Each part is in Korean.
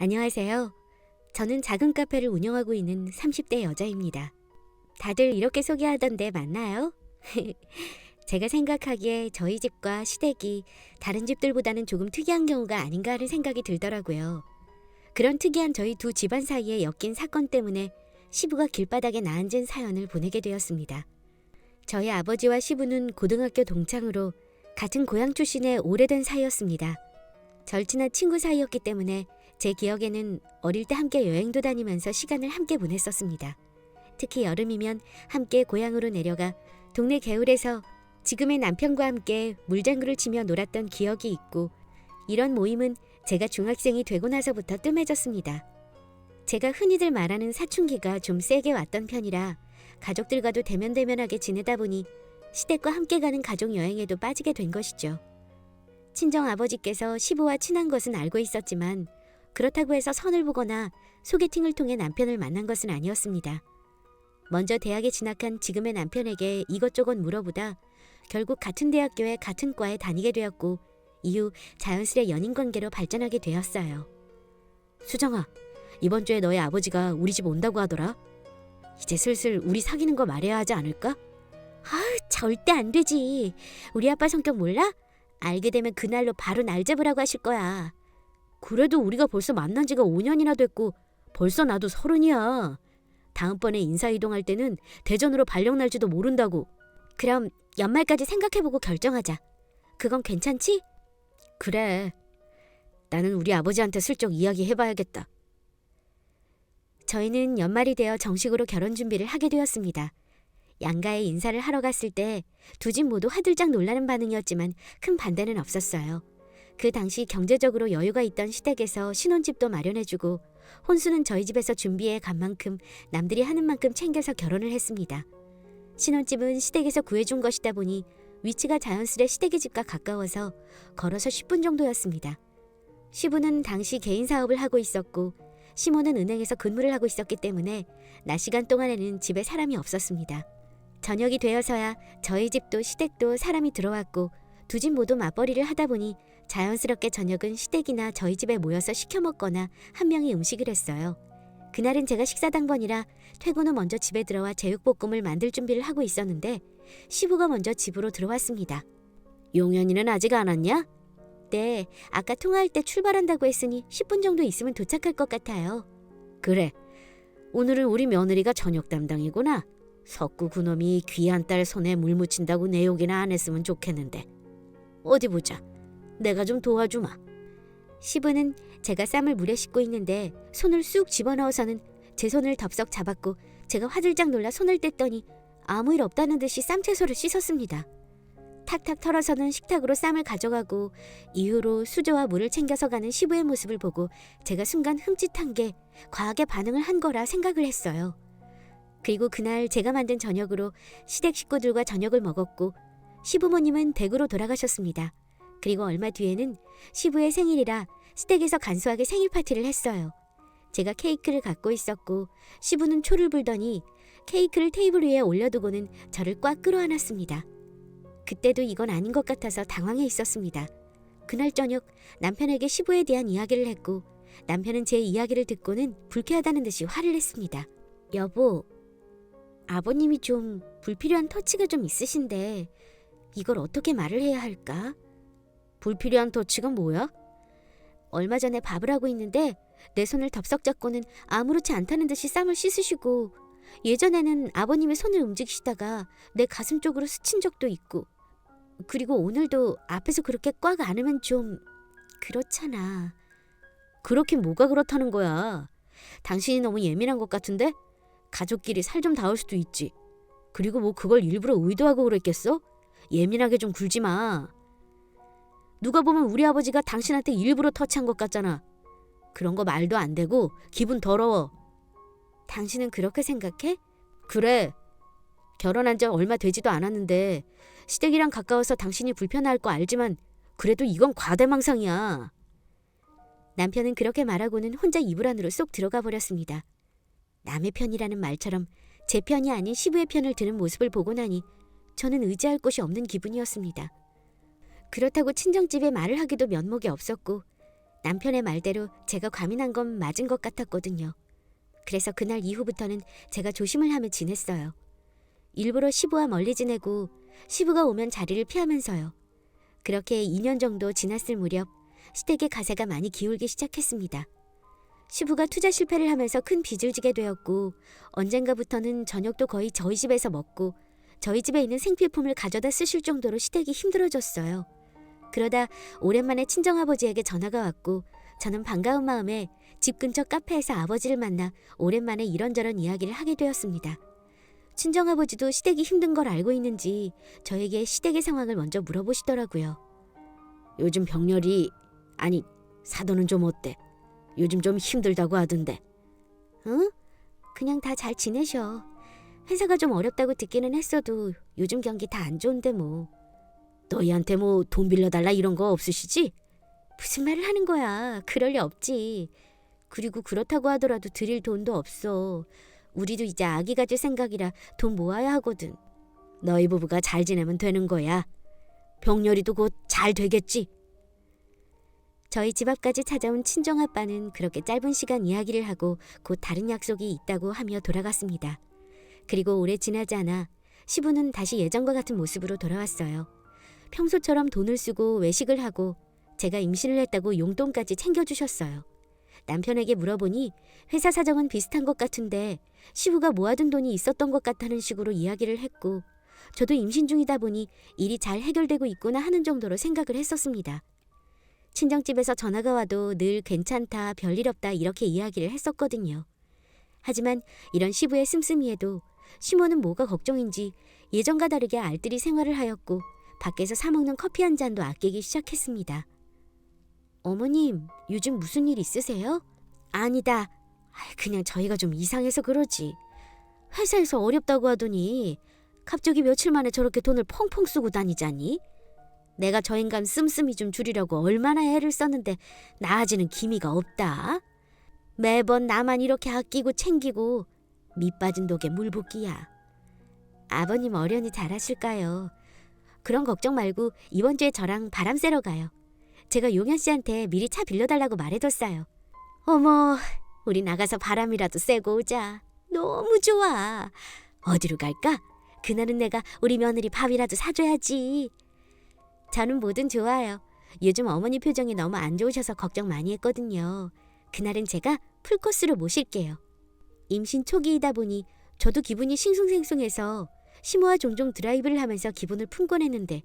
안녕하세요. 저는 작은 카페를 운영하고 있는 30대 여자입니다. 다들 이렇게 소개하던데 맞나요? 제가 생각하기에 저희 집과 시댁이 다른 집들보다는 조금 특이한 경우가 아닌가 하는 생각이 들더라고요. 그런 특이한 저희 두 집안 사이에 엮인 사건 때문에 시부가 길바닥에 나앉은 사연을 보내게 되었습니다. 저희 아버지와 시부는 고등학교 동창으로 같은 고향 출신의 오래된 사이였습니다. 절친한 친구 사이였기 때문에 제 기억에는 어릴 때 함께 여행도 다니면서 시간을 함께 보냈었습니다. 특히 여름이면 함께 고향으로 내려가 동네 개울에서 지금의 남편과 함께 물장구를 치며 놀았던 기억이 있고 이런 모임은 제가 중학생이 되고 나서부터 뜸해졌습니다. 제가 흔히들 말하는 사춘기가 좀 세게 왔던 편이라 가족들과도 대면대면하게 지내다 보니 시댁과 함께 가는 가족 여행에도 빠지게 된 것이죠. 친정 아버지께서 시부와 친한 것은 알고 있었지만 그렇다고 해서 선을 보거나 소개팅을 통해 남편을 만난 것은 아니었습니다. 먼저 대학에 진학한 지금의 남편에게 이것저것 물어보다 결국 같은 대학교에 같은 과에 다니게 되었고 이후 자연스레 연인 관계로 발전하게 되었어요. 수정아, 이번 주에 너의 아버지가 우리 집 온다고 하더라. 이제 슬슬 우리 사귀는 거 말해야 하지 않을까? 아, 절대 안 되지. 우리 아빠 성격 몰라? 알게 되면 그날로 바로 날 잡으라고 하실 거야. 그래도 우리가 벌써 만난 지가 5년이나 됐고 벌써 나도 서른이야. 다음번에 인사 이동할 때는 대전으로 발령 날지도 모른다고. 그럼 연말까지 생각해보고 결정하자. 그건 괜찮지? 그래. 나는 우리 아버지한테 슬쩍 이야기해봐야겠다. 저희는 연말이 되어 정식으로 결혼 준비를 하게 되었습니다. 양가에 인사를 하러 갔을 때 두 집 모두 화들짝 놀라는 반응이었지만 큰 반대는 없었어요. 그 당시 경제적으로 여유가 있던 시댁에서 신혼집도 마련해주고 혼수는 저희 집에서 준비해 간 만큼 남들이 하는 만큼 챙겨서 결혼을 했습니다. 신혼집은 시댁에서 구해준 것이다 보니 위치가 자연스레 시댁의 집과 가까워서 걸어서 10분 정도였습니다. 시부는 당시 개인 사업을 하고 있었고 시모는 은행에서 근무를 하고 있었기 때문에 낮 시간 동안에는 집에 사람이 없었습니다. 저녁이 되어서야 저희 집도 시댁도 사람이 들어왔고 두 집 모두 맞벌이를 하다 보니 자연스럽게 저녁은 시댁이나 저희 집에 모여서 시켜 먹거나 한 명이 음식을 했어요. 그날은 제가 식사 당번이라 퇴근 후 먼저 집에 들어와 제육볶음을 만들 준비를 하고 있었는데 시부가 먼저 집으로 들어왔습니다. 용현이는 아직 안 왔냐? 네, 아까 통화할 때 출발한다고 했으니 10분 정도 있으면 도착할 것 같아요. 그래, 오늘은 우리 며느리가 저녁 담당이구나. 석구 그놈이 귀한 딸 손에 물 묻힌다고 내 욕이나 안 했으면 좋겠는데. 어디 보자. 내가 좀 도와주마. 시부는 제가 쌈을 물에 씻고 있는데 손을 쑥 집어넣어서는 제 손을 덥석 잡았고 제가 화들짝 놀라 손을 뗐더니 아무 일 없다는 듯이 쌈 채소를 씻었습니다. 탁탁 털어서는 식탁으로 쌈을 가져가고 이후로 수저와 물을 챙겨서 가는 시부의 모습을 보고 제가 순간 흠칫한 게 과하게 반응을 한 거라 생각을 했어요. 그리고 그날 제가 만든 저녁으로 시댁 식구들과 저녁을 먹었고 시부모님은 댁으로 돌아가셨습니다. 그리고 얼마 뒤에는 시부의 생일이라 시댁에서 간소하게 생일 파티를 했어요. 제가 케이크를 갖고 있었고 시부는 초를 불더니 케이크를 테이블 위에 올려두고는 저를 꽉 끌어안았습니다. 그때도 이건 아닌 것 같아서 당황해 있었습니다. 그날 저녁 남편에게 시부에 대한 이야기를 했고 남편은 제 이야기를 듣고는 불쾌하다는 듯이 화를 냈습니다. 여보, 아버님이 좀 불필요한 터치가 좀 있으신데 이걸 어떻게 말을 해야 할까? 불필요한 터치가 뭐야? 얼마 전에 밥을 하고 있는데 내 손을 덥석 잡고는 아무렇지 않다는 듯이 쌈을 씻으시고 예전에는 아버님의 손을 움직이시다가 내 가슴 쪽으로 스친 적도 있고 그리고 오늘도 앞에서 그렇게 꽉 안으면 좀 그렇잖아. 그렇긴 뭐가 그렇다는 거야. 당신이 너무 예민한 것 같은데? 가족끼리 살 좀 닿을 수도 있지. 그리고 뭐 그걸 일부러 의도하고 그랬겠어? 예민하게 좀 굴지 마. 누가 보면 우리 아버지가 당신한테 일부러 터치한 것 같잖아. 그런 거 말도 안 되고 기분 더러워. 당신은 그렇게 생각해? 그래. 결혼한 지 얼마 되지도 않았는데 시댁이랑 가까워서 당신이 불편할 거 알지만 그래도 이건 과대망상이야. 남편은 그렇게 말하고는 혼자 이불 안으로 쏙 들어가 버렸습니다. 남의 편이라는 말처럼 제 편이 아닌 시부의 편을 드는 모습을 보고 나니 저는 의지할 곳이 없는 기분이었습니다. 그렇다고 친정집에 말을 하기도 면목이 없었고 남편의 말대로 제가 과민한 건 맞은 것 같았거든요. 그래서 그날 이후부터는 제가 조심을 하며 지냈어요. 일부러 시부와 멀리 지내고 시부가 오면 자리를 피하면서요. 그렇게 2년 정도 지났을 무렵 시댁의 가세가 많이 기울기 시작했습니다. 시부가 투자 실패를 하면서 큰 빚을 지게 되었고 언젠가부터는 저녁도 거의 저희 집에서 먹고 저희 집에 있는 생필품을 가져다 쓰실 정도로 시댁이 힘들어졌어요. 그러다 오랜만에 친정아버지에게 전화가 왔고 저는 반가운 마음에 집 근처 카페에서 아버지를 만나 오랜만에 이런저런 이야기를 하게 되었습니다. 친정아버지도 시댁이 힘든 걸 알고 있는지 저에게 시댁의 상황을 먼저 물어보시더라고요. 요즘 병렬이 아니 사도는 좀 어때? 요즘 좀 힘들다고 하던데. 응? 그냥 다 잘 지내셔. 회사가 좀 어렵다고 듣기는 했어도 요즘 경기 다 안 좋은데 뭐. 너희한테 뭐 돈 빌려달라 이런 거 없으시지? 무슨 말을 하는 거야. 그럴 리 없지. 그리고 그렇다고 하더라도 드릴 돈도 없어. 우리도 이제 아기 가질 생각이라 돈 모아야 하거든. 너희 부부가 잘 지내면 되는 거야. 병렬이도 곧 잘 되겠지. 저희 집 앞까지 찾아온 친정 아빠는 그렇게 짧은 시간 이야기를 하고 곧 다른 약속이 있다고 하며 돌아갔습니다. 그리고 오래 지나지 않아 시부는 다시 예전과 같은 모습으로 돌아왔어요. 평소처럼 돈을 쓰고 외식을 하고 제가 임신을 했다고 용돈까지 챙겨주셨어요. 남편에게 물어보니 회사 사정은 비슷한 것 같은데 시부가 모아둔 돈이 있었던 것 같다는 식으로 이야기를 했고 저도 임신 중이다 보니 일이 잘 해결되고 있구나 하는 정도로 생각을 했었습니다. 친정집에서 전화가 와도 늘 괜찮다, 별일 없다 이렇게 이야기를 했었거든요. 하지만 이런 시부의 씀씀이에도 시모는 뭐가 걱정인지 예전과 다르게 알뜰히 생활을 하였고 밖에서 사 먹는 커피 한 잔도 아끼기 시작했습니다. 어머님, 요즘 무슨 일 있으세요? 아니다. 그냥 저희가 좀 이상해서 그러지. 회사에서 어렵다고 하더니 갑자기 며칠 만에 저렇게 돈을 펑펑 쓰고 다니자니? 내가 저 인간 씀씀이 좀 줄이려고 얼마나 애를 썼는데 나아지는 기미가 없다. 매번 나만 이렇게 아끼고 챙기고 밑 빠진 독에 물 붓기야. 아버님 어련히 잘하실까요? 그런 걱정 말고 이번 주에 저랑 바람 쐬러 가요. 제가 용현 씨한테 미리 차 빌려달라고 말해뒀어요. 어머, 우리 나가서 바람이라도 쐬고 오자. 너무 좋아. 어디로 갈까? 그날은 내가 우리 며느리 밥이라도 사줘야지. 저는 뭐든 좋아요. 요즘 어머니 표정이 너무 안 좋으셔서 걱정 많이 했거든요. 그날은 제가 풀코스로 모실게요. 임신 초기이다 보니 저도 기분이 싱숭생숭해서 시모와 종종 드라이브를 하면서 기분을 품곤 했는데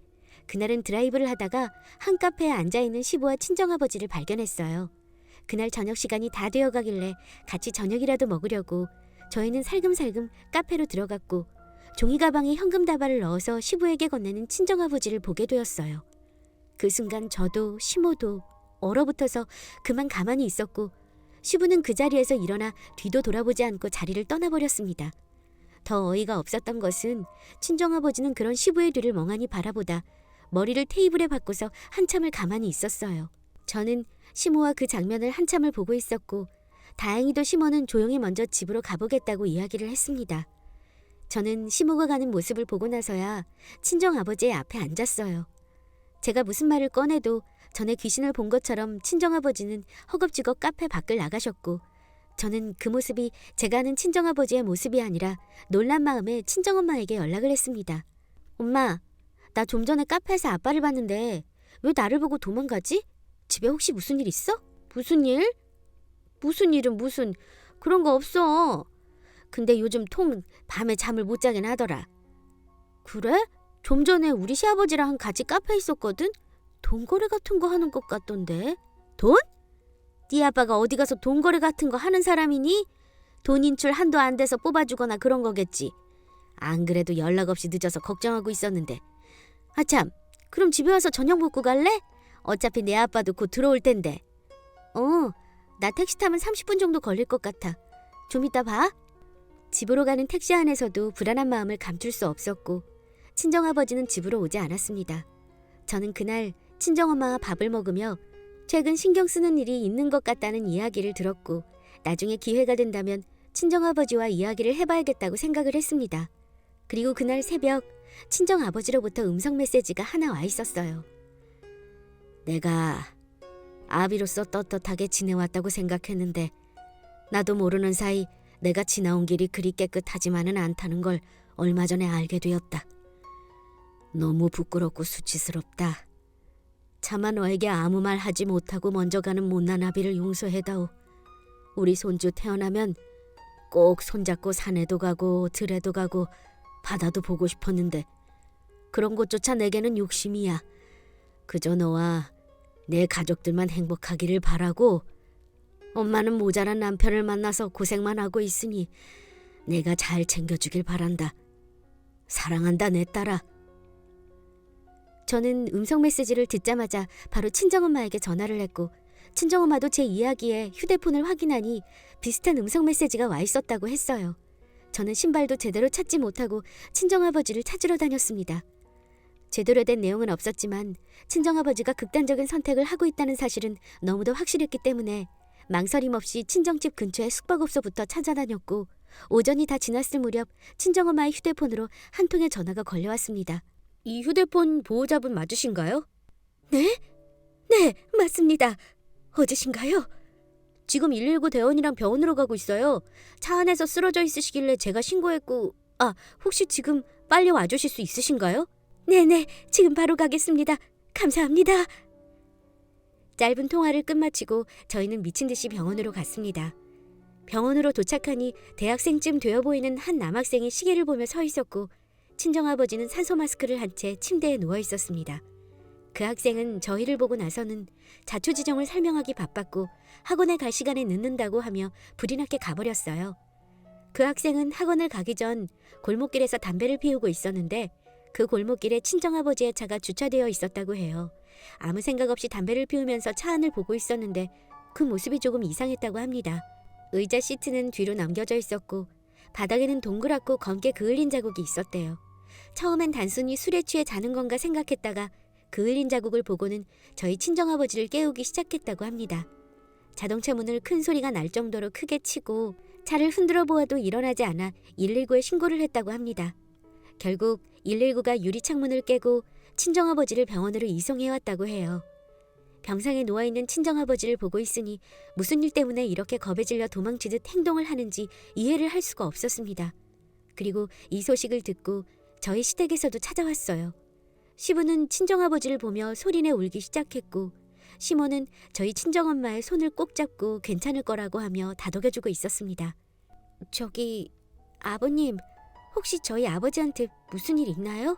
그날은 드라이브를 하다가 한 카페에 앉아 있는 시부와 친정아버지를 발견했어요. 그날 저녁 시간이 다 되어 가길래 같이 저녁이라도 먹으려고 저희는 살금살금 카페로 들어갔고 종이 가방에 현금 다발을 넣어서 시부에게 건네는 친정아버지를 보게 되었어요. 그 순간 저도 시모도 얼어붙어서 그만 가만히 있었고 시부는 그 자리에서 일어나 뒤도 돌아보지 않고 자리를 떠나버렸습니다. 더 어이가 없었던 것은 친정아버지는 그런 시부의 뒤를 멍하니 바라보다 머리를 테이블에 박고서 한참을 가만히 있었어요. 저는 시모와 그 장면을 한참을 보고 있었고 다행히도 시모는 조용히 먼저 집으로 가보겠다고 이야기를 했습니다. 저는 시모가 가는 모습을 보고 나서야 친정 아버지의 앞에 앉았어요. 제가 무슨 말을 꺼내도 전에 귀신을 본 것처럼 친정 아버지는 허겁지겁 카페 밖을 나가셨고 저는 그 모습이 제가 아는 친정 아버지의 모습이 아니라 놀란 마음에 친정 엄마에게 연락을 했습니다. 엄마, 나 좀 전에 카페에서 아빠를 봤는데 왜 나를 보고 도망가지? 집에 혹시 무슨 일 있어? 무슨 일? 무슨 일은 무슨 그런 거 없어. 근데 요즘 통 밤에 잠을 못 자긴 하더라. 그래? 좀 전에 우리 시아버지랑 같이 카페에 있었거든? 돈거래 같은 거 하는 것 같던데. 돈? 네 아빠가 어디 가서 돈거래 같은 거 하는 사람이니? 돈 인출 한도 안 돼서 뽑아주거나 그런 거겠지. 안 그래도 연락 없이 늦어서 걱정하고 있었는데. 아참, 그럼 집에 와서 저녁 먹고 갈래? 어차피 내 아빠도 곧 들어올 텐데. 어, 나 택시 타면 30분 정도 걸릴 것 같아. 좀 이따 봐. 집으로 가는 택시 안에서도 불안한 마음을 감출 수 없었고 친정아버지는 집으로 오지 않았습니다. 저는 그날 친정엄마와 밥을 먹으며 최근 신경 쓰는 일이 있는 것 같다는 이야기를 들었고 나중에 기회가 된다면 친정아버지와 이야기를 해봐야겠다고 생각을 했습니다. 그리고 그날 새벽 친정아버지로부터 음성 메시지가 하나 와 있었어요. 내가 아비로서 떳떳하게 지내왔다고 생각했는데 나도 모르는 사이 내가 지나온 길이 그리 깨끗하지만은 않다는 걸 얼마 전에 알게 되었다. 너무 부끄럽고 수치스럽다. 차마 너에게 아무 말 하지 못하고 먼저 가는 못난 아비를 용서해다오. 우리 손주 태어나면 꼭 손잡고 산에도 가고 들에도 가고 바다도 보고 싶었는데 그런 곳조차 내게는 욕심이야. 그저 너와 내 가족들만 행복하기를 바라고 엄마는 모자란 남편을 만나서 고생만 하고 있으니 내가 잘 챙겨주길 바란다. 사랑한다 내 딸아. 저는 음성 메시지를 듣자마자 바로 친정엄마에게 전화를 했고 친정엄마도 제 이야기에 휴대폰을 확인하니 비슷한 음성 메시지가 와 있었다고 했어요. 저는 신발도 제대로 찾지 못하고 친정아버지를 찾으러 다녔습니다. 제대로 된 내용은 없었지만 친정아버지가 극단적인 선택을 하고 있다는 사실은 너무도 확실했기 때문에 망설임 없이 친정집 근처의 숙박업소부터 찾아다녔고 오전이 다 지났을 무렵 친정엄마의 휴대폰으로 한 통의 전화가 걸려왔습니다. 이 휴대폰 보호자분 맞으신가요? 네? 네, 맞습니다. 어제신가요? 지금 119 대원이랑 병원으로 가고 있어요. 차 안에서 쓰러져 있으시길래 제가 신고했고, 아, 혹시 지금 빨리 와주실 수 있으신가요? 네네, 지금 바로 가겠습니다. 감사합니다. 짧은 통화를 끝마치고 저희는 미친 듯이 병원으로 갔습니다. 병원으로 도착하니 대학생쯤 되어 보이는 한 남학생이 시계를 보며 서 있었고, 친정아버지는 산소 마스크를 한 채 침대에 누워 있었습니다. 그 학생은 저희를 보고 나서는 자초지종을 설명하기 바빴고 학원에 갈 시간에 늦는다고 하며 불이 나게 가버렸어요. 그 학생은 학원을 가기 전 골목길에서 담배를 피우고 있었는데 그 골목길에 친정아버지의 차가 주차되어 있었다고 해요. 아무 생각 없이 담배를 피우면서 차 안을 보고 있었는데 그 모습이 조금 이상했다고 합니다. 의자 시트는 뒤로 넘겨져 있었고 바닥에는 동그랗고 검게 그을린 자국이 있었대요. 처음엔 단순히 술에 취해 자는 건가 생각했다가 그을린 자국을 보고는 저희 친정아버지를 깨우기 시작했다고 합니다. 자동차 문을 큰 소리가 날 정도로 크게 치고 차를 흔들어 보아도 일어나지 않아 119에 신고를 했다고 합니다. 결국 119가 유리 창문을 깨고 친정아버지를 병원으로 이송해 왔다고 해요. 병상에 누워 있는 친정아버지를 보고 있으니 무슨 일 때문에 이렇게 겁에 질려 도망치듯 행동을 하는지 이해를 할 수가 없었습니다. 그리고 이 소식을 듣고 저희 시댁에서도 찾아왔어요. 시부는 친정아버지를 보며 소리내 울기 시작했고 시모는 저희 친정엄마의 손을 꼭 잡고 괜찮을 거라고 하며 다독여주고 있었습니다. 저기 아버님 혹시 저희 아버지한테 무슨 일 있나요?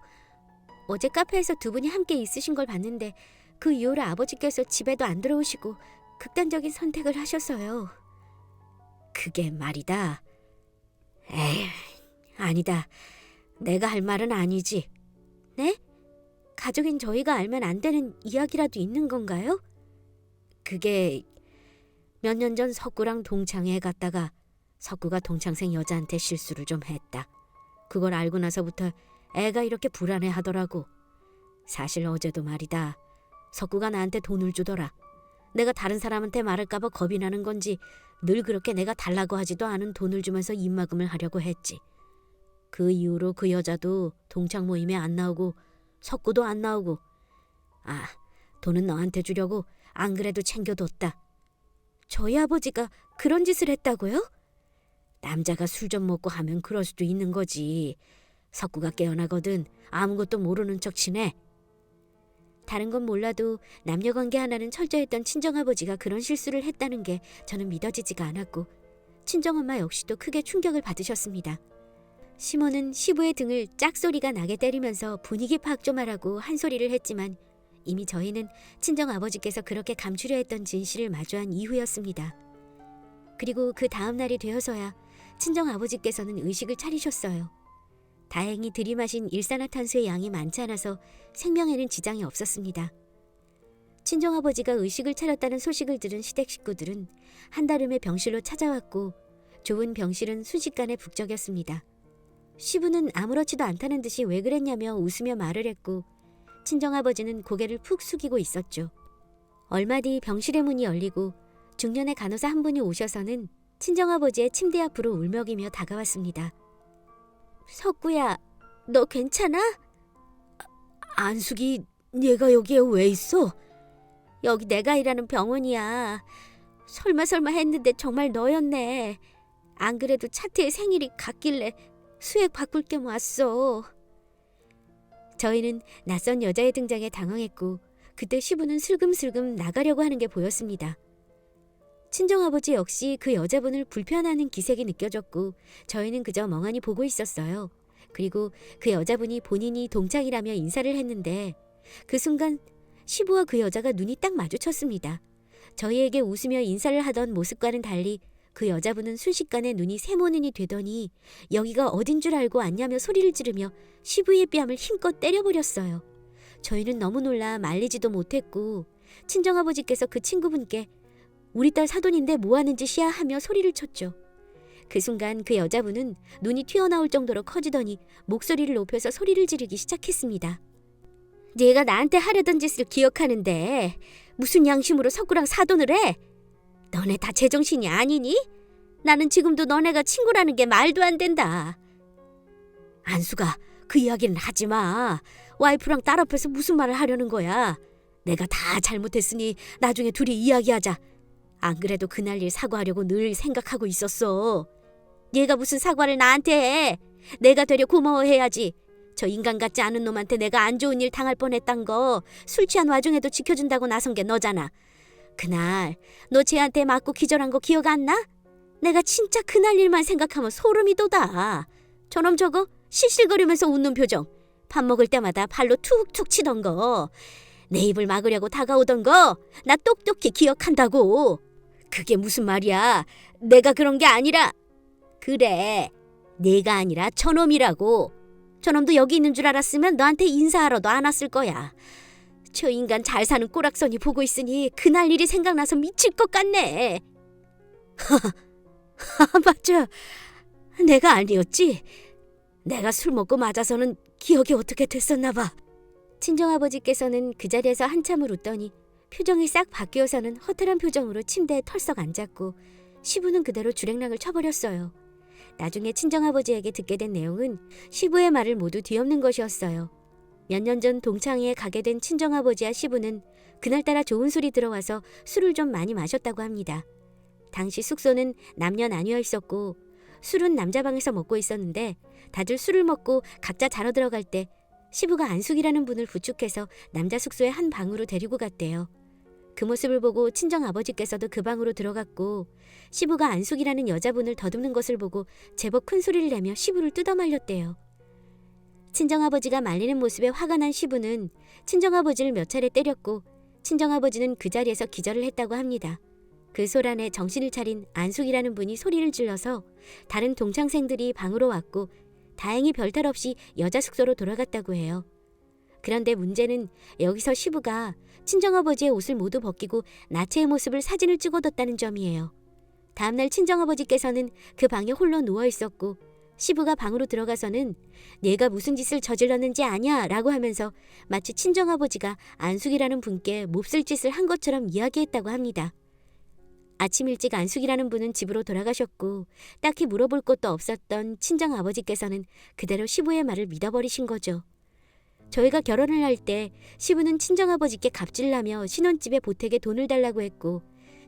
어제 카페에서 두 분이 함께 있으신 걸 봤는데 그 이후로 아버지께서 집에도 안 들어오시고 극단적인 선택을 하셔서요. 그게 말이다. 에이, 아니다. 내가 할 말은 아니지. 네? 가족인 저희가 알면 안 되는 이야기라도 있는 건가요? 그게 몇 년 전 석구랑 동창회 갔다가 석구가 동창생 여자한테 실수를 좀 했다. 그걸 알고 나서부터 애가 이렇게 불안해 하더라고. 사실 어제도 말이다. 석구가 나한테 돈을 주더라. 내가 다른 사람한테 말할까봐 겁이 나는 건지 늘 그렇게 내가 달라고 하지도 않은 돈을 주면서 입막음을 하려고 했지. 그 이후로 그 여자도 동창 모임에 안 나오고 석구도 안 나오고 아 돈은 너한테 주려고 안 그래도 챙겨뒀다. 저희 아버지가 그런 짓을 했다고요? 남자가 술 좀 먹고 하면 그럴 수도 있는 거지. 석구가 깨어나거든 아무것도 모르는 척 지내. 다른 건 몰라도 남녀 관계 하나는 철저했던 친정아버지가 그런 실수를 했다는 게 저는 믿어지지가 않았고 친정엄마 역시도 크게 충격을 받으셨습니다. 시모는 시부의 등을 짝소리가 나게 때리면서 분위기 파악 좀 하라고 한 소리를 했지만 이미 저희는 친정 아버지께서 그렇게 감추려 했던 진실을 마주한 이후였습니다. 그리고 그 다음 날이 되어서야 친정 아버지께서는 의식을 차리셨어요. 다행히 들이마신 일산화탄소의 양이 많지 않아서 생명에는 지장이 없었습니다. 친정 아버지가 의식을 차렸다는 소식을 들은 시댁 식구들은 한달음에 병실로 찾아왔고 좋은 병실은 순식간에 북적였습니다. 시부는 아무렇지도 않다는 듯이 왜 그랬냐며 웃으며 말을 했고 친정아버지는 고개를 푹 숙이고 있었죠. 얼마 뒤 병실의 문이 열리고 중년의 간호사 한 분이 오셔서는 친정아버지의 침대 앞으로 울먹이며 다가왔습니다. 석구야, 너 괜찮아? 안숙이, 얘가 여기에 왜 있어? 여기 내가 일하는 병원이야. 설마 설마 했는데 정말 너였네. 안 그래도 차트에 생일이 같길래 수액 바꿀 겸 왔어. 저희는 낯선 여자의 등장에 당황했고 그때 시부는 슬금슬금 나가려고 하는 게 보였습니다. 친정아버지 역시 그 여자분을 불편하는 기색이 느껴졌고 저희는 그저 멍하니 보고 있었어요. 그리고 그 여자분이 본인이 동창이라며 인사를 했는데 그 순간 시부와 그 여자가 눈이 딱 마주쳤습니다. 저희에게 웃으며 인사를 하던 모습과는 달리 그 여자분은 순식간에 눈이 세모눈이 되더니 여기가 어딘 줄 알고 왔냐며 소리를 지르며 시부의 뺨을 힘껏 때려버렸어요. 저희는 너무 놀라 말리지도 못했고 친정아버지께서 그 친구분께 우리 딸 사돈인데 뭐 하는 짓이야 하며 소리를 쳤죠. 그 순간 그 여자분은 눈이 튀어나올 정도로 커지더니 목소리를 높여서 소리를 지르기 시작했습니다. 네가 나한테 하려던 짓을 기억하는데 무슨 양심으로 석구랑 사돈을 해? 너네 다 제정신이 아니니? 나는 지금도 너네가 친구라는 게 말도 안 된다. 안수가 그 이야기는 하지 마. 와이프랑 딸 앞에서 무슨 말을 하려는 거야? 내가 다 잘못했으니 나중에 둘이 이야기하자. 안 그래도 그날 일 사과하려고 늘 생각하고 있었어. 얘가 무슨 사과를 나한테 해? 내가 되려 고마워해야지. 저 인간 같지 않은 놈한테 내가 안 좋은 일 당할 뻔했단 거 술 취한 와중에도 지켜준다고 나선 게 너잖아. 그날 너 쟤한테 맞고 기절한 거 기억 안 나? 내가 진짜 그날 일만 생각하면 소름이 돋아. 저놈 저거 실실거리면서 웃는 표정. 밥 먹을 때마다 발로 툭툭 치던 거. 내 입을 막으려고 다가오던 거. 나 똑똑히 기억한다고. 그게 무슨 말이야. 내가 그런 게 아니라. 그래. 내가 아니라 저놈이라고. 저놈도 여기 있는 줄 알았으면 너한테 인사하러도 안 왔을 거야. 저 인간 잘 사는 꼬락선이 보고 있으니 그날 일이 생각나서 미칠 것 같네. 아, 맞아. 내가 아니었지. 내가 술 먹고 맞아서는 기억이 어떻게 됐었나 봐. 친정아버지께서는 그 자리에서 한참을 웃더니 표정이 싹 바뀌어서는 허탈한 표정으로 침대에 털썩 앉았고 시부는 그대로 주랭랑을 쳐버렸어요. 나중에 친정아버지에게 듣게 된 내용은 시부의 말을 모두 뒤엎는 것이었어요. 몇 년 전 동창회에 가게 된 친정아버지와 시부는 그날따라 좋은 술이 들어와서 술을 좀 많이 마셨다고 합니다. 당시 숙소는 남녀 나뉘어 있었고 술은 남자 방에서 먹고 있었는데 다들 술을 먹고 각자 자러 들어갈 때 시부가 안숙이라는 분을 부축해서 남자 숙소의 한 방으로 데리고 갔대요. 그 모습을 보고 친정 아버지께서도 그 방으로 들어갔고 시부가 안숙이라는 여자분을 더듬는 것을 보고 제법 큰 소리를 내며 시부를 뜯어말렸대요. 친정아버지가 말리는 모습에 화가 난 시부는 친정아버지를 몇 차례 때렸고 친정아버지는 그 자리에서 기절을 했다고 합니다. 그 소란에 정신을 차린 안숙이라는 분이 소리를 질러서 다른 동창생들이 방으로 왔고 다행히 별탈 없이 여자 숙소로 돌아갔다고 해요. 그런데 문제는 여기서 시부가 친정아버지의 옷을 모두 벗기고 나체의 모습을 사진을 찍어뒀다는 점이에요. 다음날 친정아버지께서는 그 방에 홀로 누워 있었고 시부가 방으로 들어가서는 내가 무슨 짓을 저질렀는지 아냐 라고 하면서 마치 친정아버지가 안숙이라는 분께 몹쓸 짓을 한 것처럼 이야기했다고 합니다. 아침 일찍 안숙이라는 분은 집으로 돌아가셨고 딱히 물어볼 것도 없었던 친정아버지께서는 그대로 시부의 말을 믿어버리신 거죠. 저희가 결혼을 할 때 시부는 친정아버지께 갑질나며 신혼집에 보태게 돈을 달라고 했고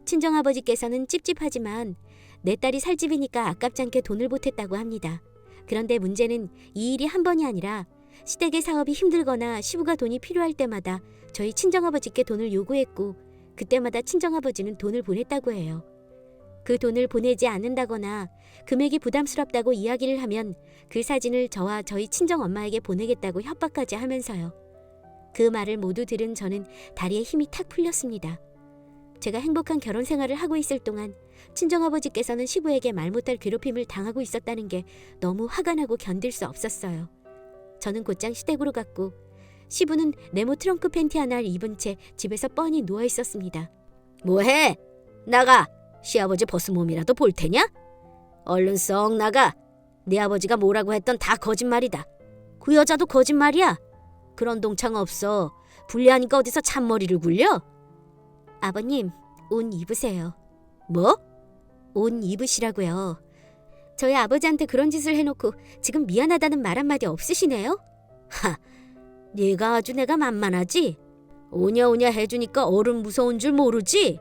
친정아버지께서는 찝찝하지만 내 딸이 살 집이니까 아깝지 않게 돈을 보탰다고 합니다. 그런데 문제는 이 일이 한 번이 아니라 시댁의 사업이 힘들거나 시부가 돈이 필요할 때마다 저희 친정아버지께 돈을 요구했고 그때마다 친정아버지는 돈을 보냈다고 해요. 그 돈을 보내지 않는다거나 금액이 부담스럽다고 이야기를 하면 그 사진을 저와 저희 친정 엄마에게 보내겠다고 협박까지 하면서요. 그 말을 모두 들은 저는 다리에 힘이 탁 풀렸습니다. 제가 행복한 결혼 생활을 하고 있을 동안 친정아버지께서는 시부에게 말 못할 괴롭힘을 당하고 있었다는 게 너무 화가 나고 견딜 수 없었어요. 저는 곧장 시댁으로 갔고 시부는 네모 트렁크 팬티 하나를 입은 채 집에서 뻔히 누워 있었습니다. 뭐해? 나가. 시아버지 벗은 몸이라도 볼 테냐? 얼른 썩 나가. 네 아버지가 뭐라고 했던 다 거짓말이다. 그 여자도 거짓말이야. 그런 동창 없어. 불리하니까 어디서 잔머리를 굴려? 아버님, 옷 입으세요. 뭐? 옷 입으시라고요. 저희 아버지한테 그런 짓을 해놓고 지금 미안하다는 말 한마디 없으시네요? 하, 네가 아주 내가 만만하지? 오냐오냐 해주니까 어른 무서운 줄 모르지?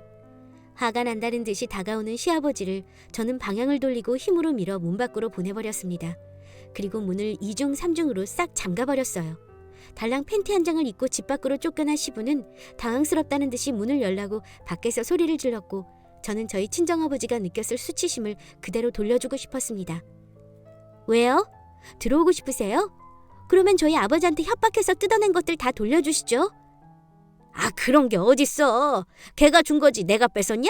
화가 난다는 듯이 다가오는 시아버지를 저는 방향을 돌리고 힘으로 밀어 문 밖으로 보내버렸습니다. 그리고 문을 이중삼중으로싹 잠가버렸어요. 달랑 팬티 한 장을 입고 집 밖으로 쫓겨난 시부는 당황스럽다는 듯이 문을 열라고 밖에서 소리를 질렀고 저는 저희 친정아버지가 느꼈을 수치심을 그대로 돌려주고 싶었습니다. 왜요? 들어오고 싶으세요? 그러면 저희 아버지한테 협박해서 뜯어낸 것들 다 돌려주시죠. 아 그런 게 어딨어? 걔가 준 거지 내가 뺏었냐?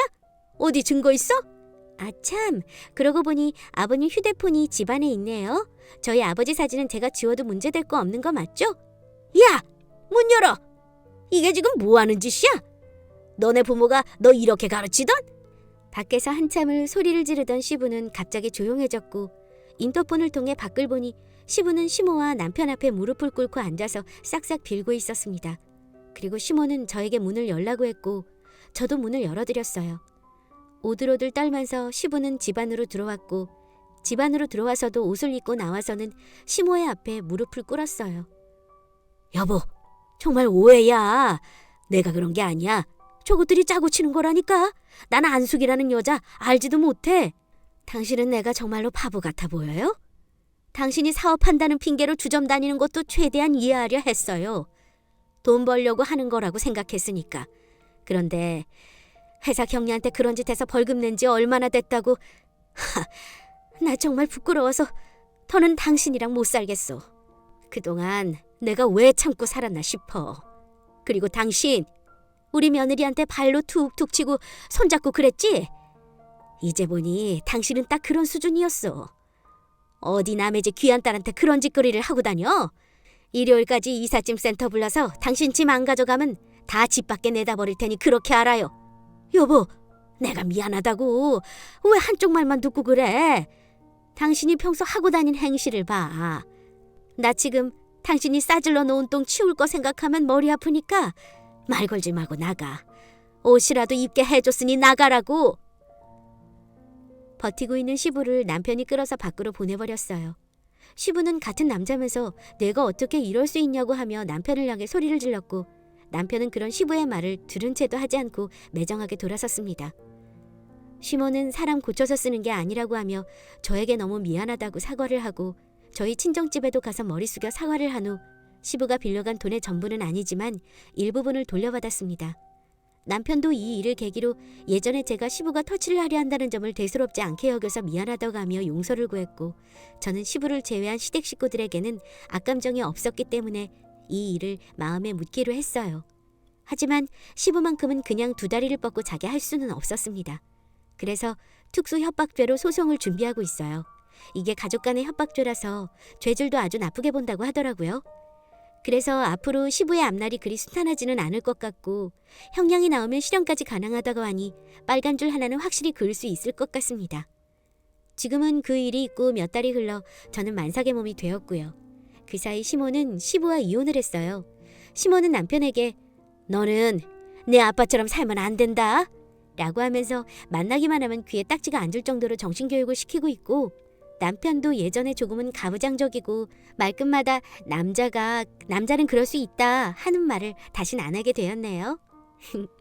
어디 증거 있어? 아 참, 그러고 보니 아버님 휴대폰이 집안에 있네요. 저희 아버지 사진은 제가 지워도 문제될 거 없는 거 맞죠? 야! 문 열어! 이게 지금 뭐 하는 짓이야? 너네 부모가 너 이렇게 가르치던? 밖에서 한참을 소리를 지르던 시부는 갑자기 조용해졌고 인터폰을 통해 밖을 보니 시부는 시모와 남편 앞에 무릎을 꿇고 앉아서 싹싹 빌고 있었습니다. 그리고 시모는 저에게 문을 열라고 했고 저도 문을 열어드렸어요. 오들오들 떨면서 시부는 집 안으로 들어왔고 집 안으로 들어와서도 옷을 입고 나와서는 시모의 앞에 무릎을 꿇었어요. 여보, 정말 오해야. 내가 그런 게 아니야. 저것들이 짜고 치는 거라니까. 난 안숙이라는 여자 알지도 못해. 당신은 내가 정말로 바보 같아 보여요? 당신이 사업한다는 핑계로 주점 다니는 것도 최대한 이해하려 했어요. 돈 벌려고 하는 거라고 생각했으니까. 그런데 회사 경리한테 그런 짓 해서 벌금 낸 지 얼마나 됐다고. 하, 나 정말 부끄러워서 더는 당신이랑 못 살겠어. 그동안 내가 왜 참고 살았나 싶어. 그리고 당신, 우리 며느리한테 발로 툭툭 치고 손잡고 그랬지? 이제 보니 당신은 딱 그런 수준이었어. 어디 남의 집 귀한 딸한테 그런 짓거리를 하고 다녀? 일요일까지 이삿짐 센터 불러서 당신 짐 안 가져가면 다 집 밖에 내다 버릴 테니 그렇게 알아요. 여보, 내가 미안하다고. 왜 한쪽 말만 듣고 그래? 당신이 평소 하고 다닌 행실을 봐. 나 지금 당신이 싸질러 놓은 똥 치울 거 생각하면 머리 아프니까 말 걸지 말고 나가. 옷이라도 입게 해줬으니 나가라고. 버티고 있는 시부를 남편이 끌어서 밖으로 보내버렸어요. 시부는 같은 남자면서 내가 어떻게 이럴 수 있냐고 하며 남편을 향해 소리를 질렀고 남편은 그런 시부의 말을 들은 채도 하지 않고 매정하게 돌아섰습니다. 시모는 사람 고쳐서 쓰는 게 아니라고 하며 저에게 너무 미안하다고 사과를 하고 저희 친정집에도 가서 머리 숙여 사과를 한 후 시부가 빌려간 돈의 전부는 아니지만 일부분을 돌려받았습니다. 남편도 이 일을 계기로 예전에 제가 시부가 터치를 하려 한다는 점을 대수롭지 않게 여겨서 미안하다고 하며 용서를 구했고 저는 시부를 제외한 시댁 식구들에게는 악감정이 없었기 때문에 이 일을 마음에 묻기로 했어요. 하지만 시부만큼은 그냥 두 다리를 뻗고 자게 할 수는 없었습니다. 그래서 특수 협박죄로 소송을 준비하고 있어요. 이게 가족 간의 협박죄라서 죄질도 아주 나쁘게 본다고 하더라고요. 그래서 앞으로 시부의 앞날이 그리 순탄하지는 않을 것 같고 형량이 나오면 실형까지 가능하다고 하니 빨간 줄 하나는 확실히 그을 수 있을 것 같습니다. 지금은 그 일이 있고 몇 달이 흘러 저는 만삭의 몸이 되었고요. 그 사이 시모는 시부와 이혼을 했어요. 시모는 남편에게 너는 내 아빠처럼 살면 안 된다. 라고 하면서 만나기만 하면 귀에 딱지가 앉을 정도로 정신교육을 시키고 있고 남편도 예전에 조금은 가부장적이고 말끝마다 남자가 남자는 그럴 수 있다 하는 말을 다신 안 하게 되었네요.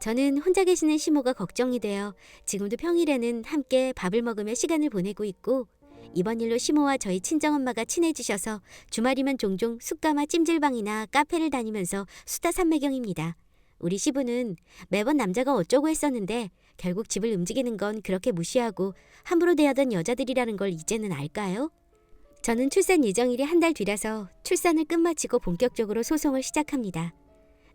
저는 혼자 계시는 시모가 걱정이 되어 지금도 평일에는 함께 밥을 먹으며 시간을 보내고 있고 이번 일로 시모와 저희 친정엄마가 친해지셔서 주말이면 종종 숯가마 찜질방이나 카페를 다니면서 수다 삼매경입니다. 우리 시부는 매번 남자가 어쩌고 했었는데 결국 집을 움직이는 건 그렇게 무시하고 함부로 대하던 여자들이라는 걸 이제는 알까요? 저는 출산 예정일이 한 달 뒤라서 출산을 끝마치고 본격적으로 소송을 시작합니다.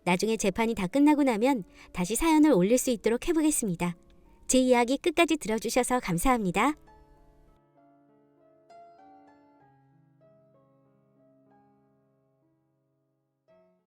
나중에 재판이 다 끝나고 나면 다시 사연을 올릴 수 있도록 해보겠습니다. 제 이야기 끝까지 들어주셔서 감사합니다.